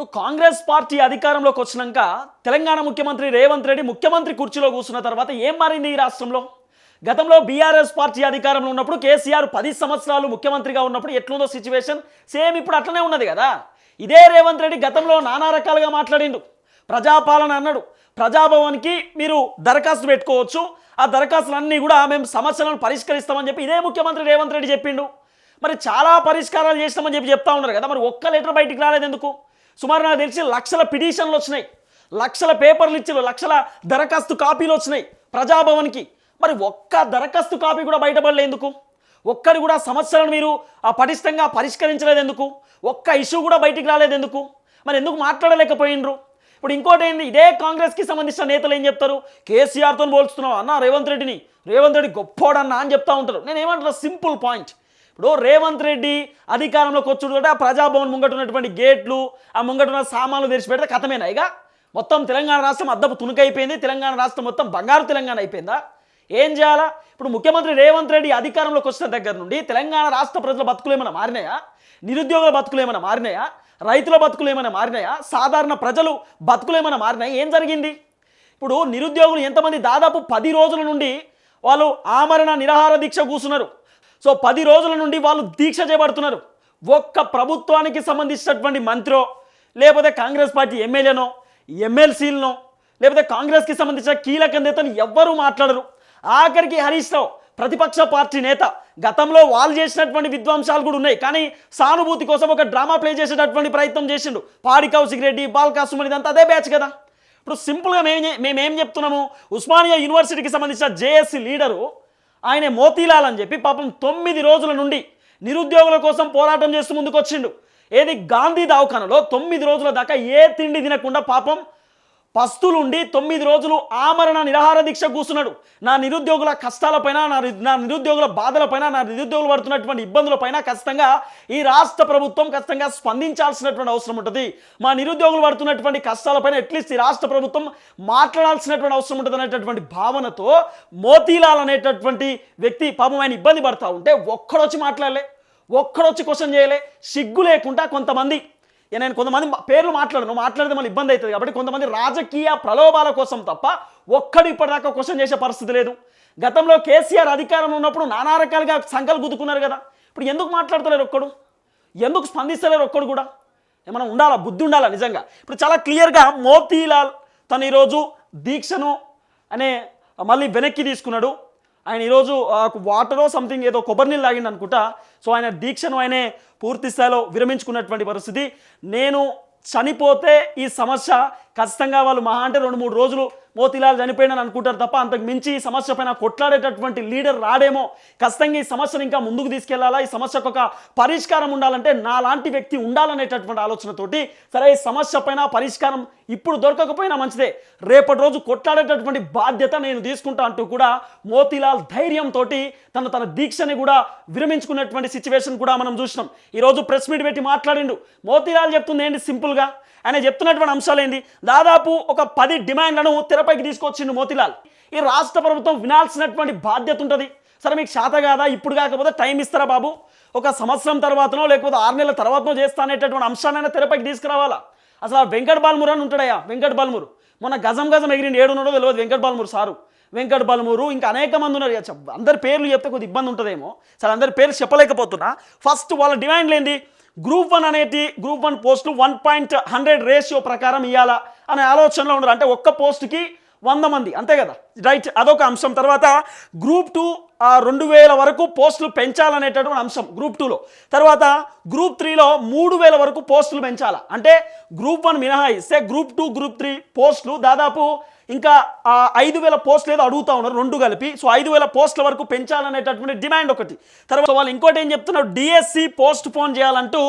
ఇప్పుడు కాంగ్రెస్ పార్టీ అధికారంలోకి వచ్చినాక తెలంగాణ ముఖ్యమంత్రి రేవంత్ రెడ్డి ముఖ్యమంత్రి కుర్చీలో కూర్చున్న తర్వాత ఏం మారింది ఈ రాష్ట్రంలో? గతంలో బీఆర్ఎస్ పార్టీ అధికారంలో ఉన్నప్పుడు కేసీఆర్ పది సంవత్సరాలు ముఖ్యమంత్రిగా ఉన్నప్పుడు ఎట్లుందో సిచ్యువేషన్ సేమ్ ఇప్పుడు అట్లనే ఉన్నది కదా. ఇదే రేవంత్ రెడ్డి గతంలో నానా రకాలుగా మాట్లాడిండు. ప్రజాపాలన అన్నాడు. ప్రజాభవన్కి మీరు దరఖాస్తు పెట్టుకోవచ్చు. ఆ దరఖాస్తులన్నీ కూడా మేము సమస్యలను పరిష్కరిస్తామని చెప్పి ఇదే ముఖ్యమంత్రి రేవంత్ రెడ్డి చెప్పిండు. మరి చాలా పరిష్కారాలు చేస్తామని చెప్పి చెప్తా ఉన్నారు కదా. మరి ఒక్క లెటర్ బయటికి రాలేదు ఎందుకు సుమారు నాకు తెలిసి లక్షల పిటిషన్లు వచ్చినాయి. లక్షల పేపర్లు ఇచ్చారు లక్షల దరఖాస్తు కాపీలు వచ్చినాయి ప్రజాభవన్కి. మరి ఒక్క దరఖాస్తు కాపీ కూడా బయటపడలే ఎందుకు? ఒక్కడి కూడా సమస్యలను మీరు ఆ పటిష్టంగా పరిష్కరించలేదు ఎందుకు ఒక్క ఇష్యూ కూడా బయటికి రాలేదు ఎందుకు మరి ఎందుకు మాట్లాడలేకపోయినరు? ఇప్పుడు ఇంకోటి ఏంది? ఇదే కాంగ్రెస్కి సంబంధించిన నేతలు ఏం చెప్తారు? కేసీఆర్తో పోల్చుతున్నావు అన్న రేవంత్ రెడ్డిని. రేవంత్ రెడ్డి గొప్పోడన్నా అని చెప్తా ఉంటారు. నేను ఏమంటారు సింపుల్ పాయింట్. ఇప్పుడు రేవంత్ రెడ్డి అధికారంలోకి వచ్చుడు ఆ ప్రజాభవన్ ముంగట ఉన్నటువంటి గేట్లు ఆ ముంగట ఉన్న సామాన్లు తెరిచిపెడితే కథమేనా ఇక? మొత్తం తెలంగాణ రాష్ట్రం అద్దపు తునుకైపోయింది తెలంగాణ రాష్ట్రం మొత్తం బంగారు తెలంగాణ అయిపోయిందా? ఏం చేయాలా? ఇప్పుడు ముఖ్యమంత్రి రేవంత్ రెడ్డి అధికారంలోకి వచ్చిన దగ్గర నుండి తెలంగాణ రాష్ట్ర ప్రజల బతుకులు ఏమైనా మారినాయా? నిరుద్యోగుల బతుకులు ఏమైనా మారినాయా? రైతుల బతుకులు ఏమైనా మారినాయా? సాధారణ ప్రజలు బతుకులు ఏమైనా మారినాయా? ఏం జరిగింది? ఇప్పుడు నిరుద్యోగులు ఎంతమంది దాదాపు పది రోజుల నుండి వాళ్ళు ఆమరణ నిరాహార దీక్ష కూర్చున్నారు. సో పది రోజుల నుండి వాళ్ళు దీక్ష చేపడుతున్నారు ఒక్క ప్రభుత్వానికి సంబంధించినటువంటి మంత్రో లేకపోతే కాంగ్రెస్ పార్టీ ఎమ్మెల్యేనో ఎమ్మెల్సీలనో లేకపోతే కాంగ్రెస్కి సంబంధించిన కీలక నేతలు ఎవ్వరూ మాట్లాడరు. ఆఖరికి హరీష్ రావు ప్రతిపక్ష పార్టీ నేత గతంలో వాళ్ళు చేసినటువంటి విధ్వంసాలు కూడా ఉన్నాయి. కానీ సానుభూతి కోసం ఒక డ్రామా ప్లే చేసేటటువంటి ప్రయత్నం చేసిండు. పాడి కౌశిక్ రెడ్డి బాల్కా సుమన్ ఇదంతా అదే బ్యాచ్ కదా. ఇప్పుడు సింపుల్గా మేము మేమేం చెప్తున్నాము? ఉస్మానియా యూనివర్సిటీకి సంబంధించిన జేఎస్సీ లీడరు ఆయన మోతీలాల్ అని చెప్పి పాపం తొమ్మిది రోజుల నుండి నిరుద్యోగుల కోసం పోరాటం చేస్తూ ముందుకు వచ్చిండు ఏది గాంధీ దవాఖానలో తొమ్మిది రోజుల దాకా ఏ తిండి తినకుండా పాపం పస్తులుండి తొమ్మిది రోజులు ఆమరణ నిరాహార దీక్ష కూర్చున్నాడు. నా నిరుద్యోగుల కష్టాలపైన నా నా నిరుద్యోగుల బాధలపైన నా నిరుద్యోగులు పడుతున్నటువంటి ఇబ్బందులపైన ఖచ్చితంగా ఈ రాష్ట్ర ప్రభుత్వం ఖచ్చితంగా స్పందించాల్సినటువంటి అవసరం ఉంటుంది. మా నిరుద్యోగులు పడుతున్నటువంటి కష్టాలపైన అట్లీస్ట్ ఈ రాష్ట్ర ప్రభుత్వం మాట్లాడాల్సినటువంటి అవసరం ఉంటుంది అనేటటువంటి భావనతో మోతీలాల్ అనేటటువంటి వ్యక్తి పాపం ఆయన ఇబ్బంది పడతా ఉంటే ఒక్కడొచ్చి మాట్లాడలే. ఒక్కడొచ్చి క్వశ్చన్ చేయలే. సిగ్గు లేకుండా కొంతమంది నేను కొంతమంది మా- పేర్లు మాట్లాడను. మాట్లాడితే మళ్ళీ ఇబ్బంది అవుతుంది. కాబట్టి కొంతమంది రాజకీయ ప్రలోభాల కోసం తప్ప ఒక్కడు ఇప్పటిదాకా క్వశ్చన్ చేసే పరిస్థితి లేదు. గతంలో కేసీఆర్ అధికారంలో ఉన్నప్పుడు నానా రకాలుగా సంకలు గుద్దుకున్నారు కదా. ఇప్పుడు ఎందుకు మాట్లాడతలేరు ఒక్కడు? ఎందుకు స్పందిస్తలేరు ఒక్కడు కూడా? ఏమైనా ఉండాలా? బుద్ధి ఉండాలా నిజంగా? ఇప్పుడు చాలా క్లియర్గా మోతీలాల్ తను ఈరోజు దీక్షను అనే మళ్ళీ వెనక్కి తీసుకున్నాడు. ఆయన ఈరోజు వాటరో సంథింగ్ ఏదో కొబ్బరి నీళ్ళు తాగింది అనుకుంటా. సో ఆయన దీక్షను ఆయనే పూర్తి స్థాయిలో విరమించుకున్నటువంటి పరిస్థితి. నేను చనిపోతే ఈ సమస్య ఖచ్చితంగా వాళ్ళు మహా అంటే రెండు మూడు రోజులు మోతిలాల్ చనిపోయినని అనుకుంటారు తప్ప అంతకు మించి ఈ సమస్య పైన కొట్లాడేటటువంటి లీడర్ రాడేమో. ఖచ్చితంగా ఈ సమస్యను ఇంకా ముందుకు తీసుకెళ్ళాలా? ఈ సమస్యకు ఒక పరిష్కారం ఉండాలంటే నాలాంటి వ్యక్తి ఉండాలనేటటువంటి ఆలోచనతోటి సరే ఈ సమస్య పైన పరిష్కారం ఇప్పుడు దొరకకపోయినా మంచిదే. రేపటి రోజు కొట్లాడేటటువంటి బాధ్యత నేను తీసుకుంటా అంటూ కూడా మోతీలాల్ ధైర్యంతో తన తన దీక్షని కూడా విరమించుకున్నటువంటి సిచ్యువేషన్ కూడా మనం చూసినాం. ఈరోజు ప్రెస్ మీట్ పెట్టి మాట్లాడిండు. మోతీలాల్ చెప్తుంది ఏంటి సింపుల్గా? ఆయన చెప్తున్నటువంటి అంశాలు ఏంటి దాదాపు ఒక పది డిమాండ్లను తెరపైకి తీసుకొచ్చిండు మోతిలాల్. ఈ రాష్ట్ర ప్రభుత్వం వినాల్సినటువంటి బాధ్యత ఉంటుంది. సరే మీకు శాత కాదా? ఇప్పుడు కాకపోతే టైం ఇస్తారా బాబు? ఒక సంవత్సరం తర్వాతనో లేకపోతే ఆరు నెలల తర్వాతనో చేస్తా అనేటటువంటి అంశాలైనా తెరపైకి తీసుకురావాలా? అసలు ఆ వెంకట్ బాల్మూరు అని ఉంటాడయ్యా వెంకట్ బాల్మూరు. మొన్న గజం గజం ఎగిరిండి ఏడు ఉన్నాడో తెలియదు వెంకట్ బాల్మూరు సారు. వెంకట్ బాల్మూరు ఇంకా అనేక మంది ఉన్నారు. అందరి పేర్లు చెప్తే కొద్ది ఇబ్బంది ఉంటుందేమో. సరే అందరి పేర్లు చెప్పలేకపోతున్నా. ఫస్ట్ వాళ్ళ డిమాండ్లు ఏంటి గ్రూప్ వన్ అనేటి గ్రూప్ వన్ పోస్టులు వన్ పాయింట్ హండ్రెడ్ రేషియో ప్రకారం ఇవ్వాలా అనే ఆలోచనలో ఉన్నారు. అంటే ఒక్క పోస్టుకి వంద మంది అంతే కదా? రైట్ అదొక అంశం. తర్వాత గ్రూప్ టూ రెండు వేల వరకు పోస్టులు పెంచాలనేటటువంటి అంశం గ్రూప్ టూలో. తర్వాత గ్రూప్ త్రీలో మూడు వేల వరకు పోస్టులు పెంచాలా? అంటే గ్రూప్ వన్ మినహాయిస్తే గ్రూప్ టూ గ్రూప్ త్రీ పోస్టులు దాదాపు ఇంకా ఐదు వేల పోస్టులు ఏదో అడుగుతా ఉన్నారు రెండు కలిపి. సో ఐదు వేల పోస్టుల వరకు పెంచాలనేటటువంటి డిమాండ్ ఒకటి. తర్వాత వాళ్ళు ఇంకోటి ఏం చెప్తున్నారు డిఎస్సి పోస్ట్ పోన్ చేయాలంటూ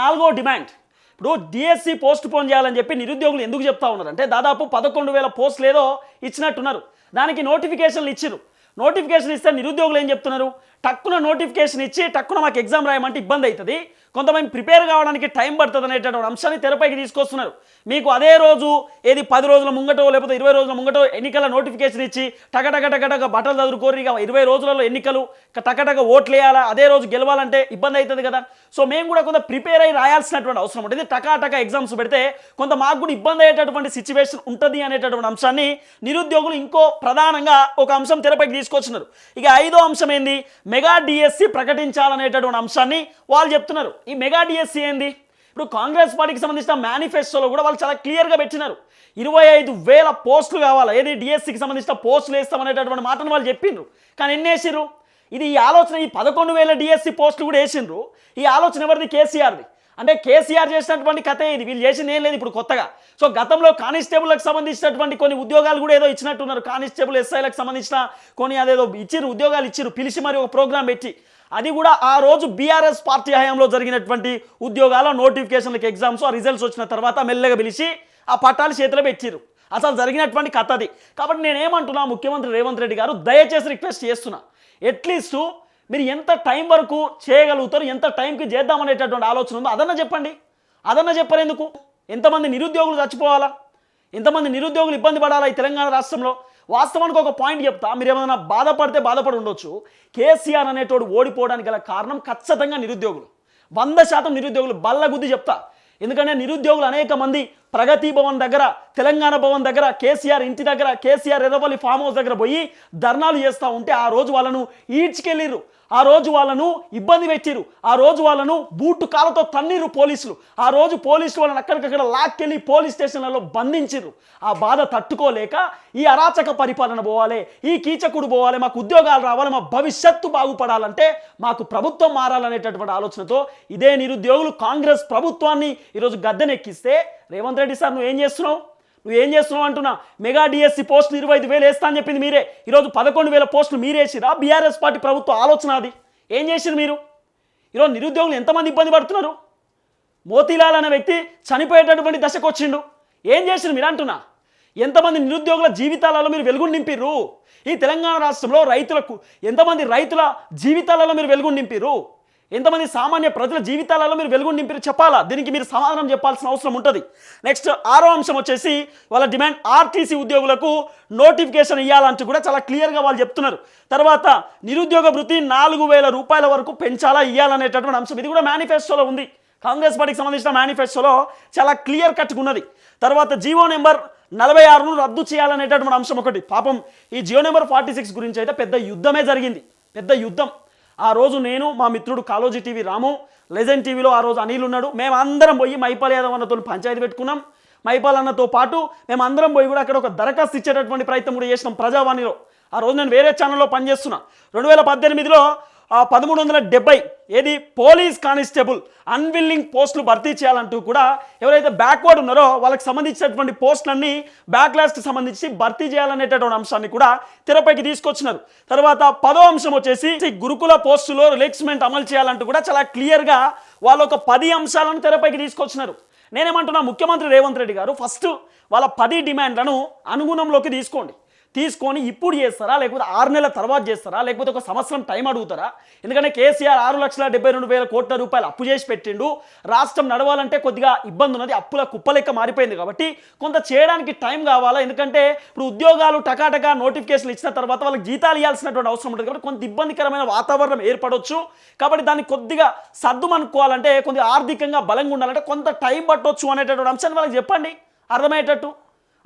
నాలుగో డిమాండ్. ఇప్పుడు డిఎస్సి పోస్ట్ పోన్ చేయాలని చెప్పి నిరుద్యోగులు ఎందుకు చెప్తా ఉన్నారు? అంటే దాదాపు పదకొండు వేల పోస్టులు ఏదో ఇచ్చినట్టున్నారు. దానికి నోటిఫికేషన్లు ఇచ్చారు నోటిఫికేషన్ ఇస్తే నిరుద్యోగులు ఏం చెప్తున్నారు? టక్కున నోటిఫికేషన్ ఇచ్చి టక్కున మాకు ఎగ్జామ్ రాయమంటే ఇబ్బంది అవుతుంది. కొంతమంది ప్రిపేర్ కావడానికి టైం పడుతుంది అనేటటువంటి అంశాన్ని తెరపైకి తీసుకొస్తున్నారు. మీకు అదే రోజు ఏది పది రోజుల ముంగటో లేకపోతే ఇరవై రోజుల ముంగటో ఎన్నికల నోటిఫికేషన్ ఇచ్చి టకటక టకటక బట్టలు చదువుకోరు ఇక ఇరవై రోజులలో ఎన్నికలు టకటక ఓట్లు వేయాలా? అదే రోజు గెలవాలంటే ఇబ్బంది అవుతుంది కదా. సో మేము కూడా కొంత ప్రిపేర్ అయ్యి రాయాల్సినటువంటి అవసరం ఉంటుంది. టకాటక ఎగ్జామ్స్ పెడితే కొంత మాకు కూడా ఇబ్బంది అయ్యేటటువంటి సిచ్యువేషన్ ఉంటుంది అనేటటువంటి అంశాన్ని నిరుద్యోగులు ఇంకో ప్రధానంగా ఒక అంశం తెరపైకి తీసుకొచ్చినారు ఇక ఐదో అంశం ఏంది? మెగా డిఎస్సి ప్రకటించాలనేటటువంటి అంశాన్ని వాళ్ళు చెప్తున్నారు. ఈ మెగా డిఎస్సి ఏంది? ఇప్పుడు కాంగ్రెస్ పార్టీకి సంబంధించిన మేనిఫెస్టోలో కూడా వాళ్ళు చాలా క్లియర్గా పెట్టినారు. ఇరవై ఐదు వేల పోస్టులు కావాలి? ఏది డిఎస్సికి సంబంధించిన పోస్టులు వేస్తామనేటటువంటి మాటను వాళ్ళు చెప్పిండ్రు. కానీ ఎన్ని వేసిర్రు ఇది ఈ ఆలోచన ఈ పదకొండు వేల డిఎస్సి పోస్టులు కూడా వేసిండ్రు. ఈ ఆలోచన ఎవరిది? కేసీఆర్ది. అంటే కేసీఆర్ చేసినటువంటి కథే ఇది వీళ్ళు చేసింది ఏం లేదు ఇప్పుడు కొత్తగా. సో గతంలో కానిస్టేబుల్కి సంబంధించినటువంటి కొన్ని ఉద్యోగాలు కూడా ఏదో ఇచ్చినట్టున్నారు. కానిస్టేబుల్ ఎస్ఐలకు సంబంధించిన కొన్ని అదేదో ఇచ్చిర్రు ఉద్యోగాలు ఇచ్చిరు పిలిచి మరి ఒక ప్రోగ్రాం పెట్టి అది కూడా ఆ రోజు బీఆర్ఎస్ పార్టీ హయాంలో జరిగినటువంటి ఉద్యోగాల నోటిఫికేషన్లకు ఎగ్జామ్స్ ఆ రిజల్ట్స్ వచ్చిన తర్వాత మెల్లగా పిలిచి ఆ పట్టాలు చేతిలో పెట్టిర్రు. అసలు జరిగినటువంటి కథ అది. కాబట్టి నేనేమంటున్నా ముఖ్యమంత్రి రేవంత్ రెడ్డి గారు దయచేసి రిక్వెస్ట్ చేస్తున్నా అట్లీస్ట్ మీరు ఎంత టైం వరకు చేయగలుగుతారు ఎంత టైంకి చేద్దామనేటటువంటి ఆలోచన ఉందో అదన్నా చెప్పండి. అదన్నా చెప్పరు ఎందుకు? ఎంతమంది నిరుద్యోగులు చచ్చిపోవాలా? ఎంతమంది నిరుద్యోగులు ఇబ్బంది పడాలా ఈ తెలంగాణ రాష్ట్రంలో? వాస్తవానికి ఒక పాయింట్ చెప్తా. మీరు ఏమైనా బాధపడితే బాధపడి ఉండొచ్చు. కేసీఆర్ అనేటోడు ఓడిపోవడానికి గల కారణం ఖచ్చితంగా నిరుద్యోగులు. వంద శాతం నిరుద్యోగులు బల్ల గుద్ది చెప్తా. ఎందుకంటే నిరుద్యోగులు అనేక మంది ప్రగతి భవన్ దగ్గర తెలంగాణ భవన్ దగ్గర కేసీఆర్ ఇంటి దగ్గర కేసీఆర్ ఎర్రవల్లి ఫామ్ హౌస్ దగ్గర పోయి ధర్నాలు చేస్తూ ఉంటే ఆ రోజు వాళ్ళను ఈడ్చుకెళ్ళిర్రు. ఆ రోజు వాళ్ళను ఇబ్బంది పెట్టిరు ఆ రోజు వాళ్ళను బూటు కాలతో తన్నీరు పోలీసులు. ఆ రోజు పోలీసులు వాళ్ళని అక్కడికక్కడ లాక్కెళ్ళి పోలీస్ స్టేషన్లలో బంధించిర్రు. ఆ బాధ తట్టుకోలేక ఈ అరాచక పరిపాలన పోవాలి ఈ కీచకుడు పోవాలి మాకు ఉద్యోగాలు రావాలి మా భవిష్యత్తు బాగుపడాలంటే మాకు ప్రభుత్వం మారాలనేటటువంటి ఆలోచనతో ఇదే నిరుద్యోగులు కాంగ్రెస్ ప్రభుత్వాన్ని ఈరోజు గద్దెనెక్కిస్తే రేవంత్ రెడ్డి సార్ నువ్వు ఏం చేస్తున్నావు? నువ్వు ఏం చేస్తున్నావు అంటున్నా? మెగా డిఎస్సి పోస్టులు ఇరవై ఐదు వేలు వేస్తా అని చెప్పింది మీరే. ఈరోజు పదకొండు వేల పోస్టులు మీరేసిరా బీఆర్ఎస్ పార్టీ ప్రభుత్వ ఆలోచన అది. ఏం చేసిరు మీరు? ఈరోజు నిరుద్యోగులు ఎంతమంది ఇబ్బంది పడుతున్నారు? మోతీలాల్ అనే వ్యక్తి చనిపోయేటటువంటి దశకు వచ్చిండు. ఏం చేసిరు మీరు అంటున్నా? ఎంతమంది నిరుద్యోగుల జీవితాలలో మీరు వెలుగు నింపిర్రు? ఈ తెలంగాణ రాష్ట్రంలో రైతులకు ఎంతమంది రైతుల జీవితాలలో మీరు వెలుగు నింపిర్రు? ఎంతమంది సామాన్య ప్రజల జీవితాలలో మీరు వెలుగు నింపిరు చెప్పాలా? దీనికి మీరు సమాధానం చెప్పాల్సిన అవసరం ఉంటుంది. నెక్స్ట్ ఆరో అంశం వచ్చేసి వాళ్ళ డిమాండ్ ఆర్టీసీ ఉద్యోగులకు నోటిఫికేషన్ ఇవ్వాలంటూ కూడా చాలా క్లియర్గా వాళ్ళు చెప్తున్నారు. తర్వాత నిరుద్యోగ వృత్తి నాలుగు వేల రూపాయల వరకు పెంచాలా ఇవ్వాలనేటటువంటి అంశం ఇది కూడా మేనిఫెస్టోలో ఉంది. కాంగ్రెస్ పార్టీకి సంబంధించిన మేనిఫెస్టోలో చాలా క్లియర్ కట్గా ఉన్నది. తర్వాత జీవో నెంబర్ నలభై ఆరును రద్దు చేయాలనేటటువంటి అంశం ఒకటి. పాపం ఈ జియో నెంబర్ ఫార్టీ సిక్స్ గురించి అయితే పెద్ద యుద్ధమే జరిగింది. పెద్ద యుద్ధం. ఆ రోజు నేను మా మిత్రుడు కాలోజీ టీవీ రాము లెజెండ్ టీవీలో ఆ రోజు అనిల్ ఉన్నాడు. మేము అందరం పోయి మైపాల్ యాదవ్ అన్నతో పంచాయతీ పెట్టుకున్నాం. మైపాల్ అన్నతో పాటు మేము అందరం పోయి కూడా అక్కడ ఒక దరఖాస్తు ఇచ్చేటటువంటి ప్రయత్నం కూడా చేసినాం ప్రజావాణిలో. ఆ రోజు నేను వేరే ఛానల్లో పనిచేస్తున్నా. రెండు వేల పద్దెనిమిదిలో పదమూడు వందల డెబ్బై ఏది పోలీస్ కానిస్టేబుల్ అన్విల్లింగ్ పోస్టులు భర్తీ చేయాలంటూ కూడా ఎవరైతే బ్యాక్వర్డ్ ఉన్నారో వాళ్ళకి సంబంధించినటువంటి పోస్టులన్నీ బ్యాక్లాస్ట్కి సంబంధించి భర్తీ చేయాలనేటటువంటి అంశాన్ని కూడా తెరపైకి తీసుకొచ్చినారు. తర్వాత పదో అంశం వచ్చేసి గురుకుల పోస్టులో రిలాక్స్మెంట్ అమలు చేయాలంటూ కూడా చాలా క్లియర్గా వాళ్ళు ఒక పది అంశాలను తెరపైకి తీసుకొచ్చినారు. నేనేమంటున్నా ముఖ్యమంత్రి రేవంత్ రెడ్డి గారు ఫస్ట్ వాళ్ళ పది డిమాండ్లను అనుగుణంలోకి తీసుకోండి. తీసుకొని ఇప్పుడు చేస్తారా? లేకపోతే ఆరు నెలల తర్వాత చేస్తారా? లేకపోతే ఒక సంవత్సరం టైం అడుగుతారా? ఎందుకంటే కేసీఆర్ ఆరు లక్షల డెబ్బై రెండు వేల కోట్ల రూపాయలు అప్పు చేసి పెట్టిండు. రాష్ట్రం నడవాలంటే కొద్దిగా ఇబ్బంది ఉన్నది అప్పుల కుప్పలెక్క మారిపోయింది కాబట్టి కొంత చేయడానికి టైం కావాలా? ఎందుకంటే ఇప్పుడు ఉద్యోగాలు టకాటకా నోటిఫికేషన్లు ఇచ్చిన తర్వాత వాళ్ళకి జీతాలు ఇవ్వాల్సినటువంటి అవసరం ఉంటుంది కాబట్టి కొంత ఇబ్బందికరమైన వాతావరణం ఏర్పడవచ్చు కాబట్టి దాన్ని కొద్దిగా సర్దుమనుకోవాలంటే కొద్దిగా ఆర్థికంగా బలంగా ఉండాలంటే కొంత టైం పట్టవచ్చు అనేటటువంటి అంశాన్ని వాళ్ళకి చెప్పండి. అర్థమయ్యేటట్టు?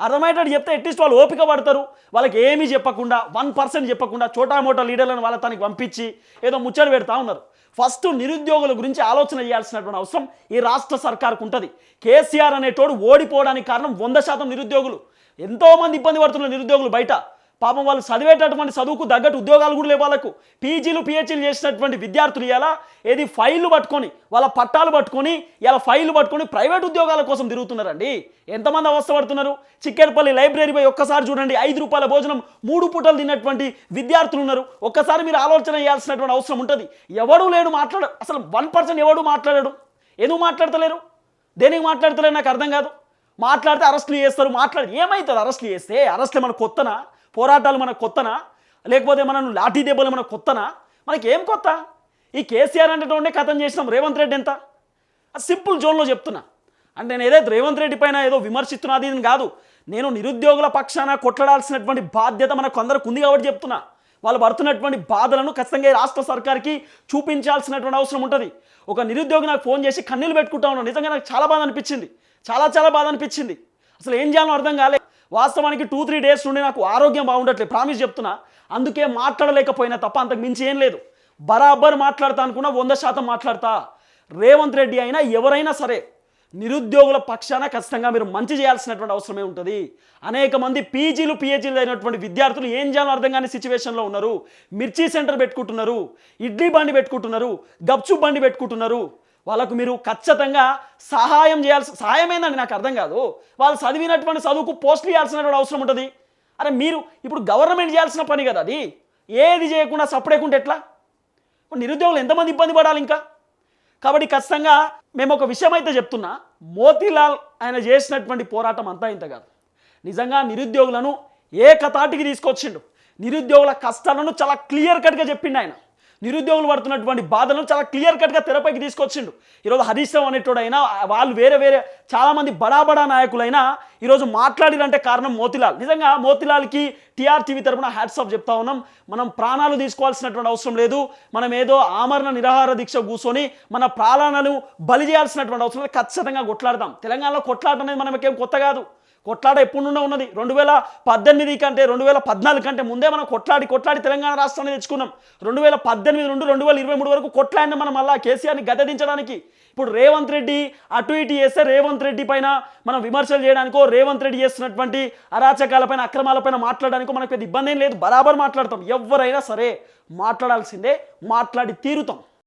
అర్థమయ్యేటట్టు చెప్తే అట్లీస్ట్ వాళ్ళు ఓపిక పడతారు. వాళ్ళకి ఏమీ చెప్పకుండా వన్ పర్సెంట్ చెప్పకుండా చోటా మోటా లీడర్లను వాళ్ళ తనకి పంపించి ఏదో ముచ్చట పెడతా ఉన్నారు. ఫస్ట్ నిరుద్యోగుల గురించి ఆలోచన చేయాల్సినటువంటి అవసరం ఈ రాష్ట్ర సర్కార్కు ఉంటుంది. కేసీఆర్ అనేటోడు ఓడిపోవడానికి కారణం వంద శాతం నిరుద్యోగులు. ఎంతోమంది ఇబ్బంది పడుతున్నారు నిరుద్యోగులు బయట. పాపం వాళ్ళు చదివేటటువంటి చదువుకు తగ్గట్టు ఉద్యోగాలు కూడా లేవు వాళ్ళకు. పీజీలు పిహెచ్లు చేసినటువంటి విద్యార్థులు ఇలా ఏది ఫైళ్ళు పట్టుకొని వాళ్ళ పట్టాలు పట్టుకొని ఇలా ఫైళ్ళు పట్టుకొని ప్రైవేట్ ఉద్యోగాల కోసం తిరుగుతున్నారండి. ఎంతమంది అవస్థపడుతున్నారు? పడుతున్నారు లైబ్రరీపై లైబ్రరీ పోయి ఒక్కసారి చూడండి ఐదు రూపాయల భోజనం మూడు పూటలు తిన్నటువంటి విద్యార్థులు ఉన్నారు. ఒక్కసారి మీరు ఆలోచన చేయాల్సినటువంటి అవసరం ఉంటుంది. ఎవడూ లేడు మాట్లాడ అసలు వన్ పర్సెంట్ ఎవడు మాట్లాడాడు. ఎందుకు మాట్లాడతలేరు? దేనికి మాట్లాడతలేరు నాకు అర్థం కాదు. మాట్లాడితే అరెస్టులు చేస్తారు మాట్లాడి ఏమవుతుంది అరెస్టులు చేస్తే? అరెస్టులు మన కొత్తనా? పోరాటాలు మన కొత్తనా? లేకపోతే మనం లాఠీ దెబ్బలు మన కొత్తనా? మనకి ఏం కొత్త? ఈ కేసీఆర్ అంటే కథం చేసినాం. రేవంత్ రెడ్డి ఎంత? సింపుల్ జోన్లో చెప్తున్నా. అంటే నేను ఏదైతే రేవంత్ రెడ్డి పైన ఏదో విమర్శిస్తున్నా ఇది కాదు. నేను నిరుద్యోగుల పక్షాన కొట్లాడాల్సినటువంటి బాధ్యత మనకు అందరికి ఉంది కాబట్టి చెప్తున్నా. వాళ్ళు పడుతున్నటువంటి బాధలను ఖచ్చితంగా ఈ రాష్ట్ర సర్కార్కి చూపించాల్సినటువంటి అవసరం ఉంటుంది. ఒక నిరుద్యోగి నాకు ఫోన్ చేసి కన్నీళ్ళు పెట్టుకుంటా ఉన్నాను నిజంగా నాకు చాలా బాధ అనిపించింది. చాలా చాలా బాధ అనిపించింది. అసలు ఏం చేయాలో అర్థం కాలే. వాస్తవానికి టూ త్రీ డేస్ నుండి నాకు ఆరోగ్యం బాగుండట్లేదు. ప్రామిస్ చెప్తున్నా. అందుకే మాట్లాడలేకపోయినా తప్ప అంతకు మించి ఏం లేదు. బరాబర్ మాట్లాడతా అనుకున్నా వంద శాతం మాట్లాడతా. రేవంత్ రెడ్డి అయినా ఎవరైనా సరే నిరుద్యోగుల పక్షాన ఖచ్చితంగా మీరు మంచి చేయాల్సినటువంటి అవసరమే ఉంటుంది. అనేక మంది పీజీలు పిహెచ్డీలు అయినటువంటి విద్యార్థులు ఏం చేయాలో అర్థం కాని సిచ్యువేషన్లో ఉన్నారు. మిర్చి సెంటర్ పెట్టుకుంటున్నారు. ఇడ్లీ బండి పెట్టుకుంటున్నారు. గప్చు బండి పెట్టుకుంటున్నారు. వాళ్ళకు మీరు ఖచ్చితంగా సహాయం చేయాల్సి సహాయమేందండి నాకు అర్థం కాదు. వాళ్ళు చదివినటువంటి చదువుకు పోస్టులు ఇవ్వాల్సినటువంటి అవసరం ఉంటుంది. అరే మీరు ఇప్పుడు గవర్నమెంట్ చేయాల్సిన పని కదా అది. ఏది చేయకుండా సపరేకుంటే ఎట్లా? నిరుద్యోగులు ఎంతమంది ఇబ్బంది పడాలి ఇంకా? కాబట్టి ఖచ్చితంగా మేము ఒక విషయం అయితే చెప్తున్నా. మోతీలాల్ ఆయన చేసినటువంటి పోరాటం అంతా ఇంత కాదు. నిజంగా నిరుద్యోగులను ఏకతాటికి తీసుకొచ్చిండు. నిరుద్యోగుల కష్టాలను చాలా క్లియర్ కట్గా చెప్పిండు ఆయన. నిరుద్యోగులు పడుతున్నటువంటి బాధలను చాలా క్లియర్ కట్గా తెరపైకి తీసుకొచ్చిండు. ఈరోజు హరీష్ రావు అనేటోడైనా వాళ్ళు వేరే వేరే చాలామంది బడా బడా నాయకులైనా ఈరోజు మాట్లాడిరంటే కారణం మోతిలాల్. నిజంగా మోతిలాల్కి టీఆర్ టీవీ హ్యాట్స్ ఆఫ్ చెప్తా ఉన్నాం. మనం ప్రాణాలు తీసుకోవాల్సినటువంటి అవసరం లేదు. మనం ఏదో ఆమరణ నిరాహార దీక్ష కూర్చొని మన ప్రాణాలను బలి చేయాల్సినటువంటి అవసరం లేదు. ఖచ్చితంగా కొట్లాడదాం తెలంగాణలో కొట్లాడటం అనేది మనకేం కొత్త కాదు. కొట్లాడ ఎప్పుడు ఉన్నది. రెండు వేల పద్దెనిమిది కంటే రెండు వేల పద్నాలుగు కంటే ముందే మనం కొట్లాడి కొట్లాడి తెలంగాణ రాష్ట్రాన్ని తెచ్చుకున్నాం. రెండు వేల పద్దెనిమిది నుండి రెండు వేల ఇరవై మూడు వరకు కొట్లాడిన మనం మళ్ళా కేసీఆర్ని గద్దెదించడానికి ఇప్పుడు రేవంత్ రెడ్డి అటు ఇటు చేస్తే రేవంత్ రెడ్డి పైన మనం విమర్శలు చేయడానికో రేవంత్ రెడ్డి చేస్తున్నటువంటి అరాచకాలపైన అక్రమాలపైన మాట్లాడడానికో మనకు పెద్ద ఇబ్బంది ఏం లేదు. బరాబర్ మాట్లాడతాం. ఎవరైనా సరే మాట్లాడాల్సిందే మాట్లాడి తీరుతాం.